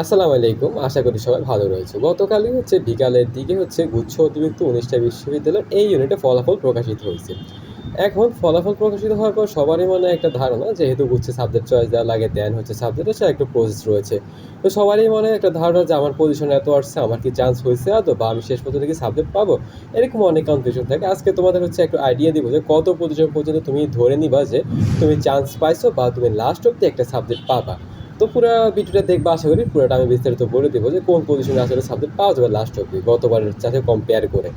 আসসালামু আলাইকুম, আশা করি সবাই ভালো রয়েছে। গতকালই হচ্ছে বিকালের দিকে হচ্ছে গুচ্ছ অতিরিক্ত উনিশটা বিশ্ববিদ্যালয়ের এই ইউনিটে ফলাফল প্রকাশিত হয়েছে। এখন ফলাফল প্রকাশিত হওয়ার পর সবারই মনে একটা ধারণা, যেহেতু গুচ্ছে সাবজেক্ট চয়েস দেওয়া লাগে দেন হচ্ছে সাবজেক্ট হচ্ছে একটা প্রসেস রয়েছে। তো সবারই মনে একটা ধারণা যে আমার পজিশন এত আসছে, আমার কি চান্স হয়েছে আদৌ বা আমি শেষ পর্যন্ত কি সাবজেক্ট পাবো? এরকম অনেক কনফিউশন থাকে। আজকে তোমাদের হচ্ছে একটু আইডিয়া দিব যে কত পজিশন পর্যন্ত তুমি ধরে নিবা যে তুমি চান্স পাইছো বা তুমি লাস্ট অব্দি একটা সাবজেক্ট পাবা। তো পুরো ভিডিওটা দেখব আশা করি পুরোটা আমি বিস্তারিত বলে দেবো যে কোন পজিশনে আসলে সাবজেক্ট পাওয়া যাবে লাস্ট অব্দি গতবারের সাথে কম্পেয়ার করে।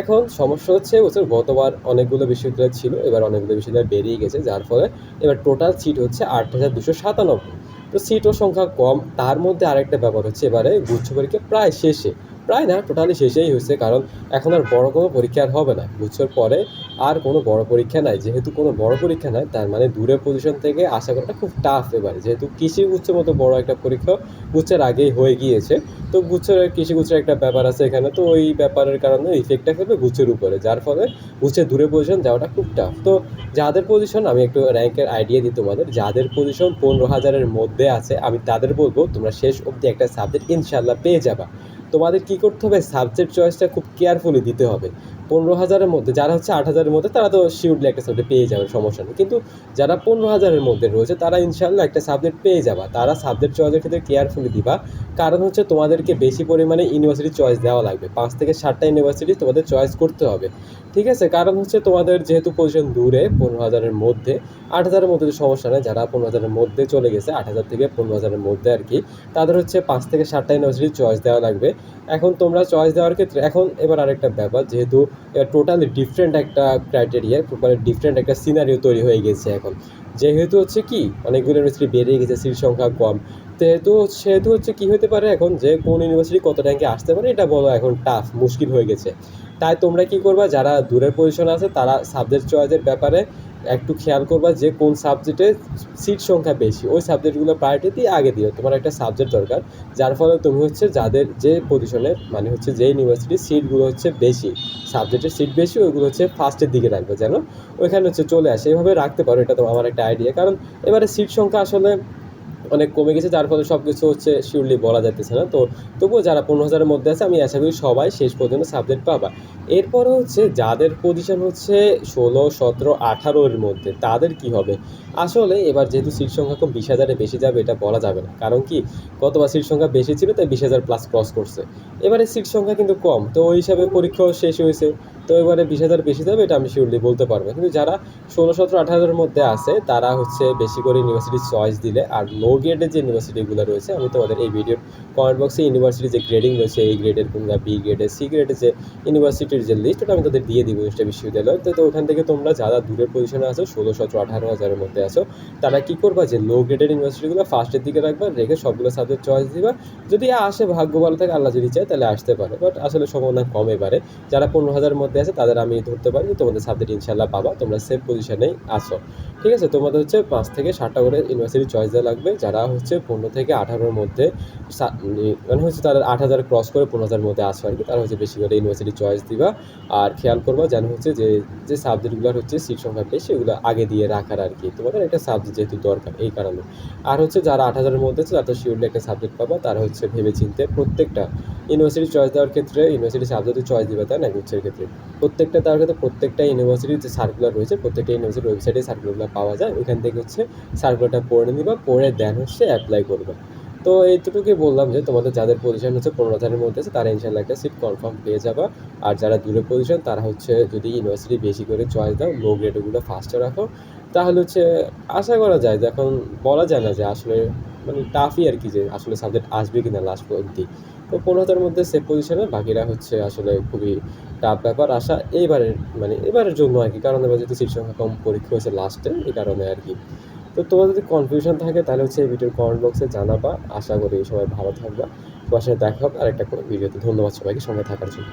এখন সমস্যা হচ্ছে বছর গতবার অনেকগুলো বিশ্ববিদ্যালয় ছিল, এবার অনেকগুলো বিশ্ববিদ্যালয় বেরিয়ে গেছে, যার ফলে এবার টোটাল সিট হচ্ছে আট হাজার দুশো সাতানব্বই। তো সিটও সংখ্যা কম, তার মধ্যে আরেকটা ব্যাপার হচ্ছে এবারে গুচ্ছ পরীক্ষা প্রায় শেষে। প্রায় না টোটালি শেষেই হয়েছে, কারণ এখন আর বড় কোনো পরীক্ষা আর হবে না। গুচ্ছর পরে আর কোনো বড় পরীক্ষা নাই। যেহেতু কোনো বড় পরীক্ষা নাই, তার মানে দূরের পজিশন থেকে আশা করাটা খুব টাফ এবারে। যেহেতু কৃষি গুচ্ছের মতো বড় একটা পরীক্ষা গুচ্ছের আগেই হয়ে গিয়েছে, তো গুচ্ছের, কৃষি গুচ্ছের একটা ব্যাপার আছে এখানে, তো ওই ব্যাপারের কারণে ইফেক্টটা ফেলবে গুচ্ছের উপরে, যার ফলে গুচ্ছের দূরে পজিশন যাওয়াটা খুব টাফ তো যাদের পজিশন আমি একটু র্যাঙ্কের আইডিয়া দিই তোমাদের, যাদের পজিশন পনেরো হাজারের মধ্যে আছে, আমি তাদের বলব, তোমরা শেষ অবধি একটা সাবজেক্ট ইনশাল্লাহ পেয়ে যাবা। তোমাদের কী করতে হবে? সাবজেক্ট চয়েসটা খুব কেয়ারফুলি দিতে হবে। পনেরো হাজারের মধ্যে, যারা হচ্ছে আট হাজারের মধ্যে, তারা তো শিওরলি একটা সাবজেক্ট পেয়ে যাবে, সমস্যা নেই। কিন্তু যারা পনেরো হাজারের মধ্যে রয়েছে, তারা ইনশাল্লাহ একটা সাবজেক্ট পেয়ে যাবা। তারা সাবজেক্ট চয়েসের ক্ষেত্রে কেয়ারফুলি দিবা। কারণ হচ্ছে তোমাদেরকে বেশি পরিমাণে ইউনিভার্সিটি চয়েস দেওয়া লাগবে। পাঁচ থেকে সাতটা ইউনিভার্সিটি তোমাদের চয়েস করতে হবে। ঠিক আছে? কারণ হচ্ছে তোমাদের যেহেতু পজিশন দূরে, পনেরো হাজারের মধ্যে, আট হাজারের মধ্যে সমস্যা নেই। যারা পনেরো হাজারের মধ্যে চলে গেছে, আট হাজার থেকে পনেরো হাজারের মধ্যে আর কি, তাদের হচ্ছে পাঁচ থেকে সাতটা ইউনিভার্সিটি চয়েস দেওয়া লাগবে। এখন তোমরা চয়েস দেওয়ার ক্ষেত্রে, এখন এবার আরেকটা ব্যাপার, যেহেতু টোটালি ডিফারেন্ট একটা ক্রাইটেরিয়া মানে ডিফারেন্ট একটা সিনারিও তৈরি হয়ে গেছে এখন। যেহেতু হচ্ছে কি, অনেকগুলো ইউনিভার্সিটি বেড়ে গেছে সিট সংখ্যা কম। যেহেতু সেহেতু হচ্ছে কি হতে পারে এখন যে কোন ইউনিভার্সিটি কত র্যাঙ্কে আসতে পারে, এটা বলো এখন টাফ মুশকিল হয়ে গেছে। তাই তোমরা কি করবা, যারা দূরের পজিশন আছে, তারা সাবজেক্ট চয়েসের ব্যাপারে একটু খেয়াল করবা যে কোন সাবজেক্টে সিট সংখ্যা বেশি। ওই সাবজেক্টগুলো প্রায়োরিটি আগে দিও। তোমার একটা সাবজেক্ট দরকার, যার ফলে তুমি হচ্ছে যাদের যে পজিশনে মানে হচ্ছে যে ইউনিভার্সিটির সিটগুলো হচ্ছে বেশি সাবজেক্টের সিট বেশি, ওইগুলো হচ্ছে ফার্স্টের দিকে রাখবে যেন। ওইখানে হচ্ছে চলে আসে। এভাবে রাখতে পারো, এটা তো আমার একটা আইডিয়া কারণ এবারে সিট সংখ্যা আসলে অনেক কমে গেছে, যার ফলে সব কিছু হচ্ছে শিওরলি বলা যাইতেছে না। তো তবুও যারা পনেরো হাজারের মধ্যে আছে, আমি আশা করি সবাই শেষ পর্যন্ত সাবজেক্ট পাবা। এরপরে হচ্ছে যাদের পজিশন হচ্ছে ষোলো, সতেরো আঠারোর মধ্যে, তাদের কি হবে? আসলে এবার যেহেতু সিট সংখ্যা কম বিশ হাজারে বেশি যাবে, এটা বলা যাবে না। কারণ কি? গতবার সিট সংখ্যা বেশি ছিল, তাই বিশ হাজার প্লাস ক্রস করছে। এবারে সিট সংখ্যা কিন্তু কম, তো ওই হিসাবে পরীক্ষাও শেষ হয়েছে। তো এবারে বিশ হাজার বেশি যাবে, এটা আমি শিওরলি বলতে পারব। কিন্তু যারা ষোলো, সতেরো আঠারোর মধ্যে আছে, তারা হচ্ছে বেশি করে ইউনিভার্সিটি চয়েস দিলে, আর লো গ্রেডের যে ইউনিভার্সিটিগুলো রয়েছে, আমি তোমাদের এই ভিডিওর কমেন্ট বক্সে ইউনিভার্সিটির যে গ্রেডিং রয়েছে এই গ্রেডের কিংবা বি গ্রেডের সি গ্রেডের যে ইউনিভার্সিটির যে লিস্ট ওটা আমি তাদের দিয়ে দিব একটা বিশ্ববিদ্যালয়। তো ওখান থেকে তোমরা যারা দূরের পজিশনে আছো, ষোলো, সতেরো, আঠারো হাজারের মধ্যে আছো, তারা কী করবা যে লো গ্রেডের ইউনিভার্সিটিগুলো ফার্স্টের দিকে রাখবা, রেখে সবগুলো সাবজেক্ট চয়েস দিবা। যদি আসে ভাগ্য ভালো থাকে, আল্লাহ যদি চায়, তাহলে আসতে পারে। বাট আসলে সম্ভাবনা কম এবারে। যারা পনেরো হাজারের মধ্যে আছে, তাদের আমি ধরতে পারি যে তোমাদের সাবজেক্ট ইনশাল্লাহ পাবা, তোমরা সেফ পজিশনেই আসো ঠিক আছে? তোমাদের হচ্ছে পাঁচ থেকে সাতটা করে ইউনিভার্সিটি চয়েস দেওয়া লাগবে যারা হচ্ছে পনেরো থেকে আঠারোর মধ্যে মানে হচ্ছে তারা আট হাজার ক্রস করে পনেরো হাজারের মধ্যে আসবে আর কি। তারা হচ্ছে বেশি করে ইউনিভার্সিটি চয়েস দিবা। আর খেয়াল করবা যেন হচ্ছে যে যে সাবজেক্টগুলোর হচ্ছে সিট সংখ্যা বেশি, ওগুলো আগে দিয়ে রাখার আর কি। তোমাদের একটা সাবজেক্ট যেহেতু দরকার এই কারণে। আর হচ্ছে যারা আট হাজারের মধ্যে আছে, তারা শিওরলি একটা সাবজেক্ট পাবা। তারা হচ্ছে ভেবে চিনতে প্রত্যেকটা ইউনিভার্সিটি চয়েস দেওয়ার ক্ষেত্রে ইউনিভার্সিটি সাবজেক্টে চয়েস দিবে, তাই না, গুচ্ছের ক্ষেত্রে? প্রত্যেকটা তার ক্ষেত্রে প্রত্যেকটা ইউনিভার্সিটির যে সার্কুলার রয়েছে, প্রত্যেকটা ইউনিভার্সিটির ওয়েবসাইটে সার্কুলারগুলো পাওয়া যায়। ওইখান থেকে হচ্ছে সার্কুলারটা পড়ে নিবা, পড়ে দেন হচ্ছে অ্যাপ্লাই করবে। তো এইটুকুই বললাম যে তোমাদের যাদের পজিশন হচ্ছে পনেরো হাজারের মধ্যে আছে, তারা ইনশাল্লাহ একটা সিট কনফার্ম পেয়ে যাবা। আর যারা দূরে পজিশন তারা হচ্ছে যদি ইউনিভার্সিটি বেশি করে চয়েস দাও লো গ্রেডগুলো ফার্স্টে রাখো। তাহলে হচ্ছে আশা করা যায় যে এখন বলা যায় না যে আসলে মানে টাফই আর কি যে আসলে সাবজেক্ট আসবে কিনা লাস্ট অবধি। তো পনেরো হাজারের মধ্যে সেফ পজিশনে বাকিরা হচ্ছে আসলে খুবই টাফ ব্যাপার। আসা এইবারের মানে এবারের জন্য আর কি, কারণ এবার যেহেতু সিট সংখ্যা কম, পরীক্ষা হয়েছে লাস্টে এই কারণে আর কি। তো তোমার যদি কনফিউশন থাকে, তাহলে হচ্ছে এই ভিডিওর কমেন্ট বক্সে জানাবা। আশা করি সবাই ভালো থাকবা। তোমার সাথে দেখা হবে আরেকটা কোনো ভিডিওতে ধন্যবাদ সবাইকে। সঙ্গে থাকার জন্য।